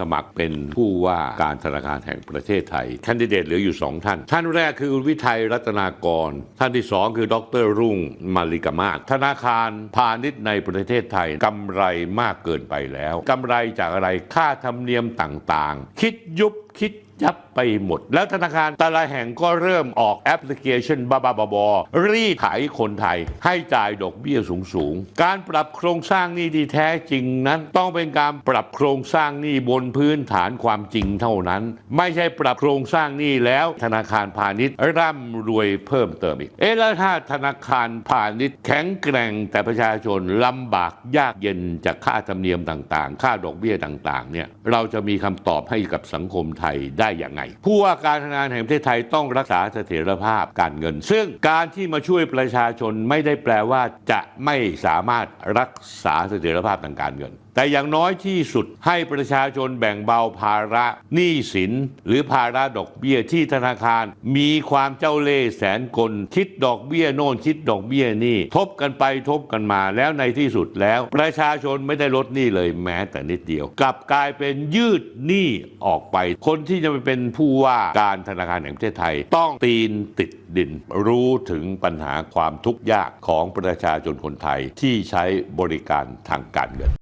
สมัครเป็นผู้ว่าการธนาคารแห่งประเทศไทยแคนดิเดตเหลืออยู่ 2 ท่าน ท่านแรกคือคุณวิทัยรัตนากร ท่านที่ 2 คือดรรุ่งมาริกามาศธนาคารพาณิชย์ในประเทศไทยกำไรมากเกินไปแล้วกำไรจากอะไรค่าธรรมเนียมต่างๆ คิดยุบคิดยับไปหมด แล้วธนาคารแต่ละแห่งก็เริ่มออกแอปพลิเคชันบ้าๆบอๆรีดไถคนไทย ให้จ่ายดอกเบี้ยสูงๆการปรับโครงสร้างหนี้ที่แท้จริงนั้น ต้องเป็นการปรับโครงสร้างหนี้บนพื้นฐานความจริงเท่านั้น ไม่ใช่ปรับโครงสร้างหนี้แล้วธนาคารพาณิชย์ร่ำรวยเพิ่มเติมอีก เอ๊ะแล้วถ้าธนาคารพาณิชย์แข็งแกร่งแต่ประชาชนลำบากยากเย็นจากค่าธรรมเนียมต่างๆ ค่าดอกเบี้ยต่างๆเนี่ยเราจะมีคำตอบให้กับสังคมไทยได้อย่างไง ผู้ว่าการธนาคารแห่งประเทศไทยต้องรักษาเสถียรภาพการเงิน ซึ่งการที่มาช่วยประชาชนไม่ได้แปลว่าจะไม่สามารถรักษาเสถียรภาพทางการเงินแต่อย่างน้อยที่สุดให้ประชาชนแบ่งเบาภาระหนี้สิน หรือภาระดอกเบี้ยที่ธนาคาร มีความเจ้าเล่ห์แสนกล คิดดอกเบี้ยโน่นคิดดอกเบี้ยนี่ ทบกันไปทบกันมาแล้วในที่สุดแล้ว ประชาชนไม่ได้ลดหนี้เลยแม้แต่นิดเดียว กลับกลายเป็นยืดหนี้ออกไป คนที่จะไปเป็นผู้ว่าการธนาคารแห่งประเทศไทย ต้องตีนติดดิน รู้ถึงปัญหาความทุกข์ยากของประชาชนคนไทยที่ใช้บริการทางการเงิน